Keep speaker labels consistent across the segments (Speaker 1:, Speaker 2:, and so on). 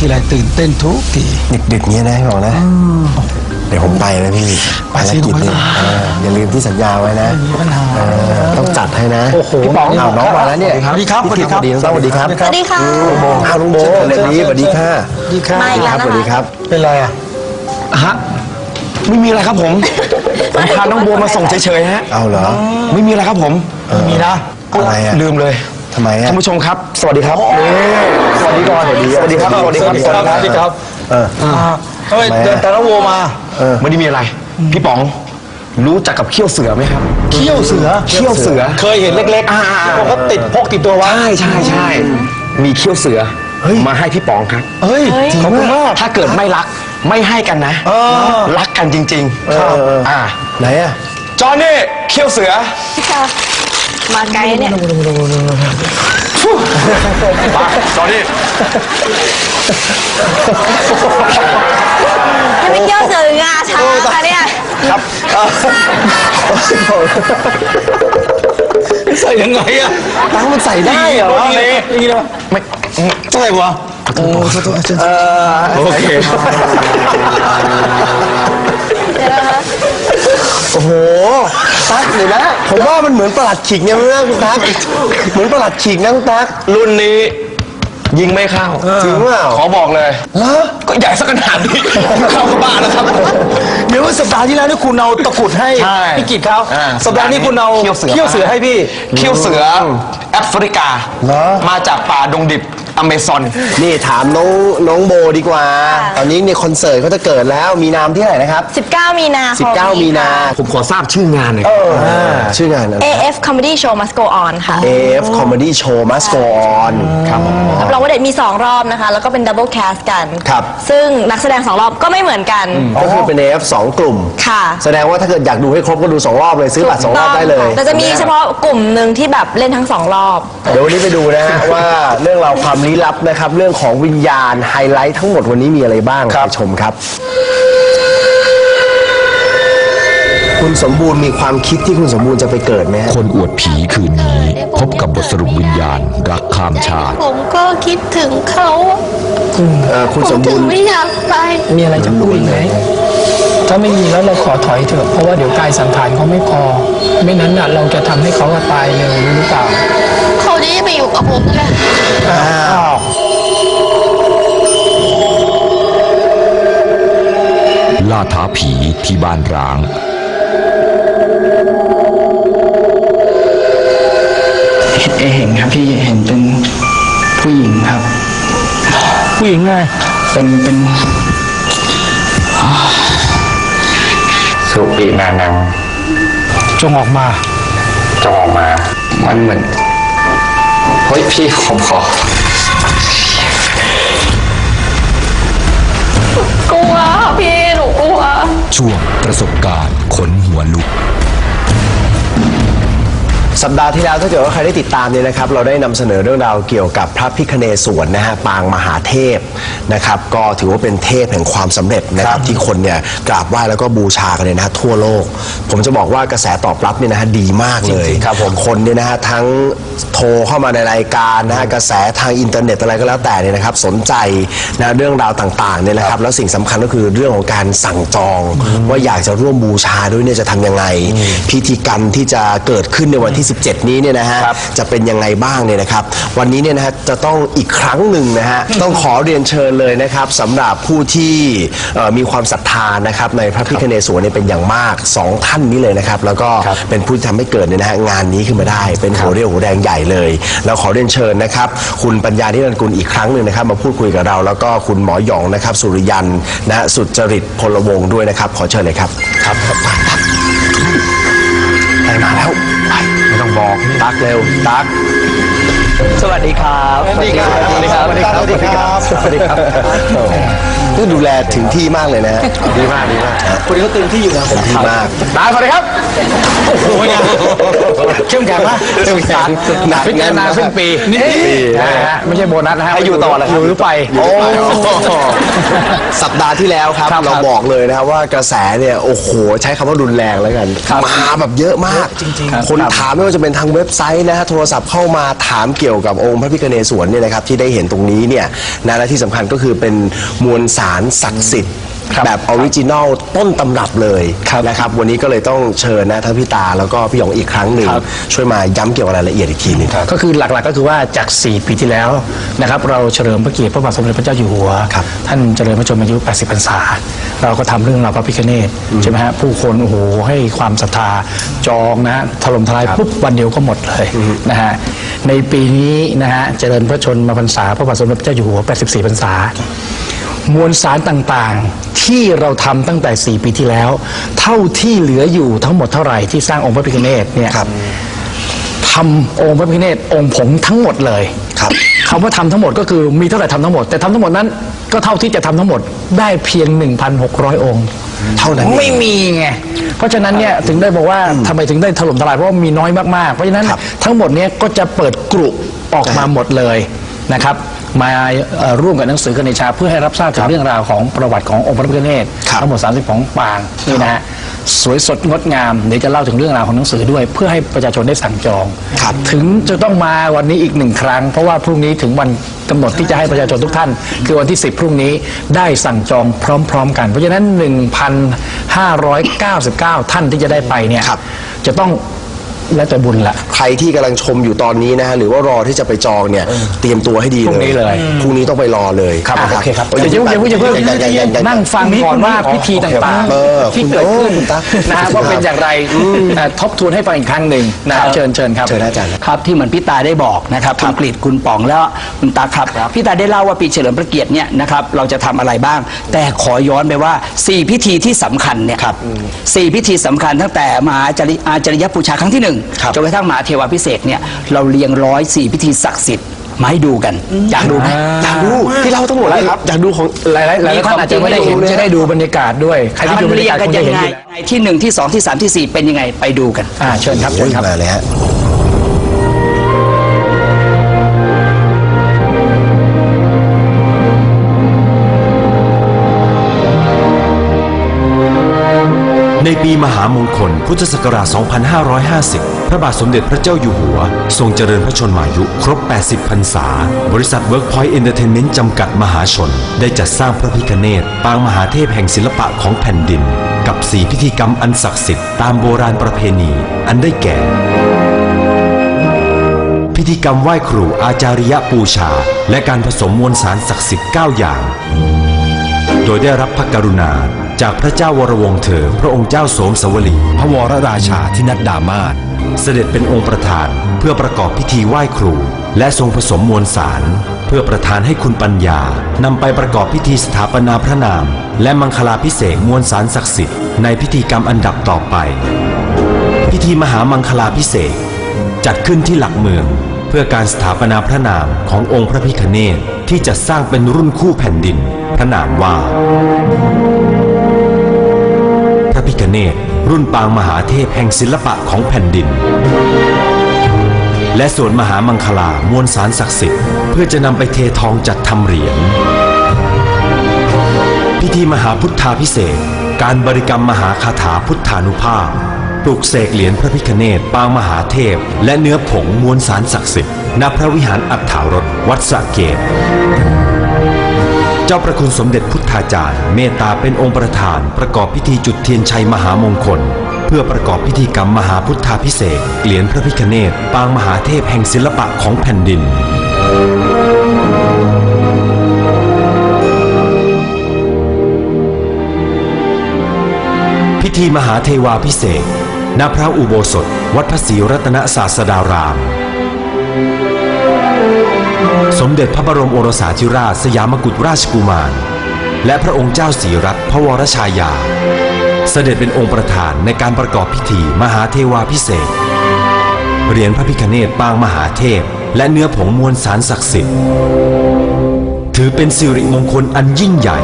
Speaker 1: ตื่นเต้นทุกที
Speaker 2: ดึกๆเนี้ยนะพี่บอกนะ เดี๋ยวผมไปนะพี่
Speaker 1: ไปสิ
Speaker 2: ภารกิจนี่
Speaker 1: น้อง
Speaker 2: เอออย่าลืมที่สัญญาไว้นะ
Speaker 1: ไม่มีปัญหา
Speaker 2: เออต้องจัดให้นะ
Speaker 1: โอ้โห
Speaker 2: พี่ป๋องอ้าวน้องมาแล้วเนี่ย
Speaker 1: สวัสดีครับ
Speaker 2: พี่กิ๊ฟ
Speaker 1: สวัสดีครับ
Speaker 2: สวัสดีครับสวัสดีครับ
Speaker 3: สวัสดีค่ะ
Speaker 2: โอ้โหอ้าวลุงโบสวัสดีสวัสดีค่ะ
Speaker 1: ดีครับ
Speaker 3: ไม่อีกแล้ว
Speaker 2: สวัสดีครับ
Speaker 1: เป็นไรอะ
Speaker 4: ฮะไม่มีอะไรครับผมผมพาน้องบัวมาส่งเฉยๆฮะ
Speaker 2: เอาเหรอ
Speaker 4: ไม่มีอะไรครับผม
Speaker 1: มีนะ
Speaker 2: อะไรอะ
Speaker 4: ลืมเลย
Speaker 2: ทำไมอะ
Speaker 4: ท่านผู้ชมครับ สวัสดีครับ สวัสดีก่อนสวัสดีสวัสดีครับสวัสดีครับ
Speaker 1: สวัสดีครับ
Speaker 2: เออ
Speaker 1: อ่าเฮ้ย
Speaker 2: ทำไมอะ
Speaker 1: เดินแต่ละวัวมา
Speaker 2: เออ
Speaker 4: ไม่ได้มีอะไร พี่ป๋องรู้จักกับเขี้ยวเสือไหมครับ
Speaker 1: เขี้ยวเสือ
Speaker 4: เขี้ยวเสือ
Speaker 1: เคยเห็นเล็ก
Speaker 4: อ่า
Speaker 1: ๆพวกเขาติดพกติดตัวไว้
Speaker 4: ใช่ใช่ใช่มีเขี้ยวเสือ มาให้พี่ป๋องครับ
Speaker 1: เฮ้ยขอบคุณมาก
Speaker 4: ถ้าเกิดไม่รักไม่ให้กันนะ
Speaker 1: เออ
Speaker 4: รักกันจริงๆ
Speaker 2: ครับ
Speaker 4: อ่า
Speaker 2: ไหนอะ
Speaker 4: จอห์นนี่เขี้ยวเสือ
Speaker 3: ค่ะมาไกลเนี่ย
Speaker 4: มาจอห์นนี่
Speaker 3: ให้ไปเที่ยวเสืองาช้างค่ะเนี่ย
Speaker 4: ครับ
Speaker 1: ใส่ยังไงอะ
Speaker 2: ตั้งมันใส่ได้เหรอ
Speaker 1: นี่นี่นะ
Speaker 4: ไม่
Speaker 1: ใช่วะโอ้โหตัวตัว
Speaker 4: โอเค
Speaker 3: เดี๋ยวนะคะ
Speaker 2: โอ้โห ตั๊กเดี๋ยวนะ ผมว่ามันเหมือนประหลัดขิกเนี่ยนะคุณตั๊กเหมือนประหลัดขิกนะคุณตั๊ก
Speaker 4: รุ่นนี้ ยิงไม่เข้า
Speaker 2: จริงเปล่า
Speaker 4: ขอบอกเลย
Speaker 2: เหรอ
Speaker 4: ก็ใหญ่สักขนาดนี้เข้ากับบ้านแล้วครับ
Speaker 1: เดี๋ยวสัปดาห์ที่แล้วนี่คุณเอาตะกรุดให้
Speaker 4: ใช่
Speaker 1: พี่กิจเขา
Speaker 4: อ่า
Speaker 1: สัปดาห์นี้คุณเอา
Speaker 4: เขี้ยวเสือ
Speaker 1: เขี้ยวเสือให้พี่
Speaker 4: เขี้ยวเสือแอฟริกา
Speaker 2: เหรอ
Speaker 4: มาจากป่าดงดิบ อเมซอน
Speaker 2: นี่ถามน้องน้องโบดีกว่า ตอนนี้เนี่ยคอนเสิร์ตเขาจะเกิดแล้วมีนามที่ไหนนะครับ
Speaker 3: 19 มีนาคม
Speaker 2: 19 มีนา
Speaker 4: ผมขอทราบชื่องานหน่อย
Speaker 2: ชื่องานอะไร
Speaker 3: AF Comedy Show Must Go On ค่ะ
Speaker 2: AF Comedy Show Must Go On ครับผม
Speaker 3: รับรองว่าเด็ดมี 2 รอบนะคะ แล้วก็เป็นดับเบิลแคสกัน
Speaker 2: ครับ
Speaker 3: ซึ่งนักแสดง 2 รอบก็ไม่เหมือนกัน
Speaker 2: ก็คือเป็น AF สองกลุ่ม
Speaker 3: ค่ะ
Speaker 2: แสดงว่าถ้าเกิดอยากดูให้ครบก็ดูสองรอบเลย ซื้อบัตรสองรอบได้เลย
Speaker 3: แต่จะมีเฉพาะกลุ่มหนึ่งที่แบบเล่นทั้งสองรอบ
Speaker 2: เดี๋ยววันนี้ไปดูนะฮะว่าเรื่องราวความลี้ลับนะครับเรื่องของวิญญาณไฮไลท์ทั้งหมดวันนี้มีอะไรบ้างไปชมครับ คุณสมบูรณ์มีความคิดที่คุณสมบูรณ์จะไปเกิดไหมฮะ
Speaker 5: คนอวดผีคืนนี้ พบกับบทสรุปวิญญาณรักข้ามชาติ
Speaker 6: ผมก็คิดถึงเขา
Speaker 2: เอ่อคุณ
Speaker 6: ผ
Speaker 2: ส
Speaker 6: ม
Speaker 2: ม
Speaker 6: ถึ
Speaker 2: บู
Speaker 6: ง
Speaker 2: รณ์
Speaker 6: ไม่อยากไป
Speaker 7: มีอะไรจะพูดอีกไหมถ้าไม่มีแล้วเราขอถอยเถอะเพราะว่าเดี๋ยวกายสังขารเขาไม่พอ ไม่นั้นน่ะเราจะทำให้เขาตายเร็วรู้หรือเปล่า
Speaker 6: เขาจะไปอยู่กับผมไง
Speaker 5: ล่าท้าผีที่บ้านร้าง
Speaker 8: เอเห็นครับพี่เห็นเป็นผู้หญิงครับ
Speaker 7: ผู้หญิงไง
Speaker 8: เป็นเป็น
Speaker 4: สุปีนานัง
Speaker 7: จงออกมา
Speaker 4: จะออกมา มันเหมือน เฮ้ยพี่ผมขอ
Speaker 6: กลัวพี่หนูกลัว
Speaker 5: ช่วงประสบการณ์ขนหัวลุก
Speaker 2: สัปดาห์ที่แล้วถ้าเกิดว่าใครได้ติดตามเนี่ยนะครับ เราได้นำเสนอเรื่องราวเกี่ยวกับพระพิคเนศวรนะฮะปางมหาเทพนะครับ ก็ถือว่าเป็นเทพแห่งความสำเร็จนะครับที่คนเนี่ยกราบไหว้แล้วก็บูชากันเนี่ยนะฮะทั่วโลก ผมจะบอกว่ากระแสตอบรับเนี่ยนะฮะดีมากเลยครับผมคนเนี่ยนะฮะทั้งโทรเข้ามาในรายการนะฮะกระแสทางอินเทอร์เน็ตอะไรก็แล้วแต่เนี่ยนะครับ สนใจนะเรื่องราวต่างๆเนี่ยนะครับ แล้วสิ่งสำคัญก็คือเรื่องของการสั่งจอง ว่าอยากจะร่วมบูชาด้วยเนี่ยจะทำยังไงพิธีกรรมที่จะเกิดขึ้นในวันที่17 นี้เนี่ยนะฮะ จะเป็นยังไงบ้างเนี่ยนะครับ วันนี้เนี่ยนะฮะจะต้องอีกครั้งหนึ่งนะฮะ ต้องขอเรียนเชิญเลยนะครับสำหรับผู้ที่เอ่อมีความศรัทธานะครับในพระพิคเนศวรเนี่ยเป็นอย่างมากสองท่านนี้เลยนะครับ แล้วก็เป็นผู้ที่ทำให้เกิดเนี่ยนะฮะงานนี้ขึ้นมาได้ เป็นหัวเรี่ยวหัวแรงใหญ่เลย แล้วขอเรียนเชิญนะครับ คุณปัญญานิรันดร์กุลอีกครั้งหนึ่งนะครับ มาพูดคุยกับเรา แล้วก็คุณหมอหยองนะครับ สุริยันนะฮะสุจริตพลวงศ์ด้วยนะครับ ขอเชิญเลยครับ ครับ บอกตักเร็วตัก
Speaker 8: สวัสดีครับ
Speaker 1: สวัสดีครับ
Speaker 8: สวัสดีครับ
Speaker 1: สวัสดีครับ
Speaker 2: สวัสดีครับ นี่ดูแลถึงที่มากเลยนะฮะดีมากดีมากคนนี้เขาเต็มที่อยู่นะเต็มที่มาก
Speaker 7: ตาสวัสดีครับโอ้โหเนี่ยเข้มแข็งมาก
Speaker 2: เข้มแข็งหนัก
Speaker 7: พิจารณา
Speaker 2: แน่นมาก
Speaker 7: ครึ่งปีนี่นะฮะไม่ใช่โบนัสนะฮะ
Speaker 2: ให้อยู่ต่อเหรอครับ
Speaker 7: อยู่หรือไป
Speaker 2: โอ้สัปดาห์ที่แล้วครับ
Speaker 7: ครับ
Speaker 2: เราบอกเลยนะครับว่ากระแสเนี่ยโอ้โห ใช้คำว่ารุนแรงแล้วกันมาแบบเยอะมาก
Speaker 7: จริงๆ
Speaker 2: คน
Speaker 7: ครับ
Speaker 2: ถามไม่ว่าจะเป็นทางเว็บไซต์นะฮะโทรศัพท์เข้ามาถามเกี่ยวกับองค์พระพิฆเนศวรเนี่ยนะครับที่ได้เห็นตรงนี้เนี่ยนะและที่สำคัญก็คือเป็นมวลสารศักดิ์สิทธิ์แบบออริจินอลต้นตำรับเลยนะครับวันนี้ก็เลยต้องเชิญนะทั้งพี่ตาแล้วก็พี่หยองอีกครั้งหนึ่งช่วยมาย้ำเกี่ยวกับรายละเอียดอีกทีหนึงครับ
Speaker 7: ก็คือหลักๆก็คือว่าจาก 4 ปีที่แล้วนะครับเราเฉลิมพระเกียรติพระบาทสมเด็จพระเจ้าอยู่หัว
Speaker 2: ครับ
Speaker 7: ท่านเจริญพระชนมายุ 80 พรรษา เราก็ทำเรื่องราวพระพิฆเนศใช่ไหมฮะผู้คนโอ้โหให้ความศรัทธาจองนะฮะถล่มทลายปุ๊บวันเดียวก็หมดเลยนะฮะในปีนี้นะฮะเจริญพระชนมาพรรษาพระบาทสมเด็จพระเจ้าอยู่หัว 84 พรรษา มวลสารต่างๆ ที่เราทำตั้งแต่ 4 ปีที่แล้ว เท่าที่เหลืออยู่ทั้งหมดเท่าไหร่ที่สร้างองค์พระพิฆเนศเนี่ย
Speaker 2: ครับ
Speaker 7: ทำองค์พระพิฆเนศองค์ผงทั้งหมดเลย
Speaker 2: ครับ
Speaker 7: คำว่าทำทั้งหมดก็คือมีเท่าไหร่ทำทั้งหมด แต่ทำทั้งหมดนั้นก็เท่าที่จะทำทั้งหมดได้เพียง 1,600 องค์
Speaker 2: เท่านั้นเอง
Speaker 7: ไม่มีไงเพราะฉะนั้นเนี่ยถึงได้บอกว่าทำไมถึงได้ถล่มทลายเพราะว่ามีน้อยมากๆ เพราะฉะนั้น
Speaker 2: ครับ
Speaker 7: ทั้งหมดเนี้ก็จะเปิดกรุออกมาหมดเลยนะครับ มาเอ่อร่วมกับหนังสือกันในชาเพื่อให้รับทราบถึงเรื่องราวของประวัติขององค์พระพิฆเนศ
Speaker 2: ครับ
Speaker 7: ทั้งหมด 32 ปางนี่นะฮะสวยสดงดงามเดี๋ยวจะเล่าถึงเรื่องราวของหนังสือด้วย เพื่อให้ประชาชนได้สั่งจอง
Speaker 2: ครับ
Speaker 7: ถึงจะต้องมาวันนี้อีกหนึ่งครั้ง เพราะว่าพรุ่งนี้ถึงวันกำหนดที่จะให้ประชาชนทุกท่าน คือวันที่ 10 พรุ่งนี้ได้สั่งจองพร้อม ๆ กัน เพราะฉะนั้น 1,599 ท่านที่จะได้ไปเนี่ย
Speaker 2: ครับ
Speaker 7: จะต้อง แล้วแต่บุญละ
Speaker 2: ใครที่กำลังชมอยู่ตอนนี้นะฮะหรือว่ารอที่จะไปจองเนี่ย เตรียมตัวให้ดี
Speaker 7: พรุ่งนี้เลย
Speaker 2: พรุ่งนี้ต้องไปรอเลย
Speaker 7: ครับ
Speaker 2: นะ
Speaker 7: โอเคครับ
Speaker 2: โอ้ย
Speaker 7: เดี๋ยวอย่าเพิ่งอย่าเพิ่งอย่าเพิ่ง
Speaker 2: ยังยังยังยัง
Speaker 7: นั่งฟังก่อนว่าพิธีต่าง
Speaker 2: เออ
Speaker 7: ๆที่เกิดขึ้น
Speaker 2: คุณตั๊ก
Speaker 7: นะฮะว่าเป็นอย่างไรเอ่อทบทวนให้ฟังอีกครั้งหนึ่งนะเชิญเชิญครับ
Speaker 2: เชิญนะอาจารย์
Speaker 9: ครับที่เหมือนพี่ตาได้บอกนะครับคุณกฤษคุณป๋องแล้วคุณตาครับพี่ตาได้เล่าว่าปีเฉลิมพระเกียรติเนี่ยนะครับเราจะทำอะไรบ้าง แต่ขอย้อนไปว่า 4 พิธีที่สำคัญเนี่ยสี่พิธีสำคัญตั้งแต่มหาอาจาริอาจาริยบูชาครั้งที่หนึ่ง
Speaker 2: ครับ
Speaker 9: จนกระทั่งมหาเทวาพิเศษกเนี่ยเราเรียงร้อยสี่พิธีศักดิ์สิทธิ์มาให้ดูกัน อยากดูไหม
Speaker 2: อยากดูที่เราทั้งหมดเลยครับอยากดูของ
Speaker 7: หลายๆหลายๆท่านอาจจะไม่ได้เห็น
Speaker 9: มีของจริง
Speaker 7: จะได้ดูบรรยากาศด้วยใครที่
Speaker 9: มัน
Speaker 7: ดูบรร
Speaker 9: เรีย
Speaker 7: ยางกาศ
Speaker 9: กั
Speaker 7: คนง
Speaker 9: ยั
Speaker 7: จะ
Speaker 9: ง
Speaker 7: เห็น
Speaker 9: ไง
Speaker 7: อยู่แล้ว
Speaker 9: ไงที่หนึ่งที่สองที่สามที่สี่เป็นยังไงไปดูกัน
Speaker 7: อ่าเชิญครับเชิญครับ
Speaker 10: ในปีมหามงคล พุทธศักราช 2550 พระบาทสมเด็จพระเจ้าอยู่หัว ทรงเจริญพระชนมายุ ครบ 80 พรรษา บริษัท Workpoint Entertainment จำกัดมหาชน ได้จัดสร้างพระพิฆเนศปางมหาเทพแห่งศิลปะของแผ่นดิน กับสีพิธีกรรมอันศักดิ์สิทธิ์ตามโบราณประเพณี อันได้แก่ พิธีกรรมไหว้ครูอาจาริยปูชา และการผสมมวลสารศักดิ์สิทธิ์ 9 อย่าง โดยได้รับพระกรุณา จากพระเจ้าวรวงเธอ พระองค์เจ้าโสมสวลีพระวรราชาที่นัดดามาศเสด็จเป็นองค์ประธานเพื่อประกอบพิธีไหว้ครู และทรงผสมมวลสาร เพื่อประทานให้คุณปัญญานำไปประกอบพิธีสถาปนาพระนาม และมังคลาพิเศษมวลสารศักดิ์สิทธิ์ในพิธีกรรมอันดับต่อไป พิธีมหามังคลาพิเศษจัดขึ้นที่หลักเมือง เพื่อการสถาปนาพระนามขององค์พระพิฆเนศที่จะสร้างเป็นรุ่นคู่แผ่นดิน พระนามว่า พระพิฆเนศรุ่นปางมหาเทพแห่งศิลปะของแผ่นดิน และส่วนมหามังคลามวลสารศักดิ์สิทธิ์เพื่อจะนำไปเททองจัดทำเหรียญพิธีมหาพุทธาพิเศษ การบริกรรมมหาคาถาพุทธานุภาพ ลุกเสกเหรียญพระพิฆเนศปางมหาเทพ และเนื้อผงมวลสารศักดิ์สิทธิ์ณพระวิหารอัฏฐารถวัดสะเกตเจ้าประคุณสมเด็จพุทธาจารย์เมตตาเป็นองค์ประธานประกอบพิธีจุดเทียนชัยมหามงคล เพื่อประกอบพิธีกรรมมหาพุทธาพิเศษเหรียญพระพิฆเนศปางมหาเทพแห่งศิลปะของแผ่นดินพิธีมหาเทวาพิเศษ ณพระอุโบสถ วัดพระศรีรัตนศาสดาราม สมเด็จพระบรมโอรสาธิราชสยามกุฎราชกุมาร และพระองค์เจ้าศรีรัตน์พระวรชายา เสด็จเป็นองค์ประธานในการประกอบพิธีมหาเทวาพิเศษเหรียญพระพิฆเนศปางมหาเทพ และเนื้อผงมวลสารศักดิ์สิทธิ์ ถือเป็นสิริมงคลอันยิ่งใหญ่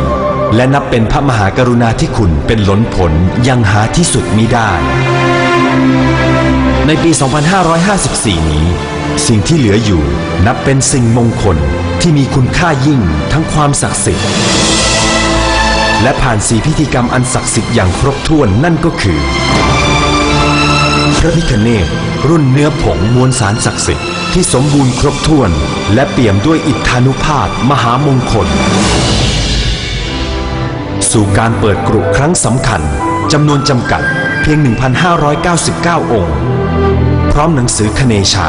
Speaker 10: และนับเป็นพระมหากรุณาธิคุณเป็นล้นผลยังหาที่สุดมิได้ ในปี 2554 นี้ สิ่งที่เหลืออยู่นับเป็นสิ่งมงคลที่มีคุณค่ายิ่งทั้งความศักดิ์สิทธิ์ และผ่านสีพิธีกรรมอันศักดิ์สิทธิ์อย่างครบถ้วนนั่นก็คือ พระพิคเนศรุ่นเนื้อผงมวลสารศักดิ์สิทธิ์ที่สมบูรณ์ครบถ้วน และเปี่ยมด้วยอิทธานุภาพมหามงคล สู่การเปิดกรุครั้งสำคัญจำนวนจำกัด เพียง 1,599 องค์ พร้อมหนังสือคเนชา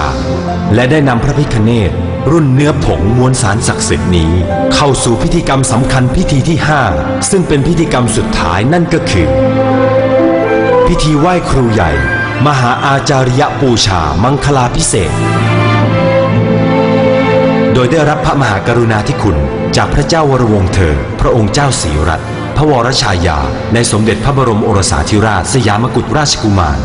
Speaker 10: และได้นำพระพิคเนศรุ่นเนื้อผงมวลสารศักดิ์สิทธิ์นี้ เข้าสู่พิธีกรรมสำคัญพิธีที่ 5 ซึ่งเป็นพิธีกรรมสุดท้ายนั่นก็คือ พิธีไหว้ครูใหญ่ มหาอาจาริยปูชามังคลาพิเศษ โดยได้รับพระมหากรุณาธิคุณ จากพระเจ้าวรวงเธอ พระองค์เจ้าศรีรัตน์ พระวรชายาในสมเด็จพระบรมโอรสาธิราชสยามกุฎราชกุมาร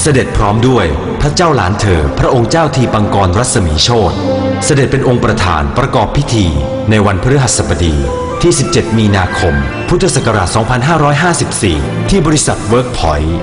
Speaker 10: เสด็จพร้อมด้วยพระเจ้าหลานเธอ พระองค์เจ้าทีปังกรรัศมีโชตเสด็จเป็นองค์ประธานประกอบพิธี ในวันพฤหัสบดีที่ 17 มีนาคม พุทธศักราช 2554 ที่บริษัทเวิร์กพอยต์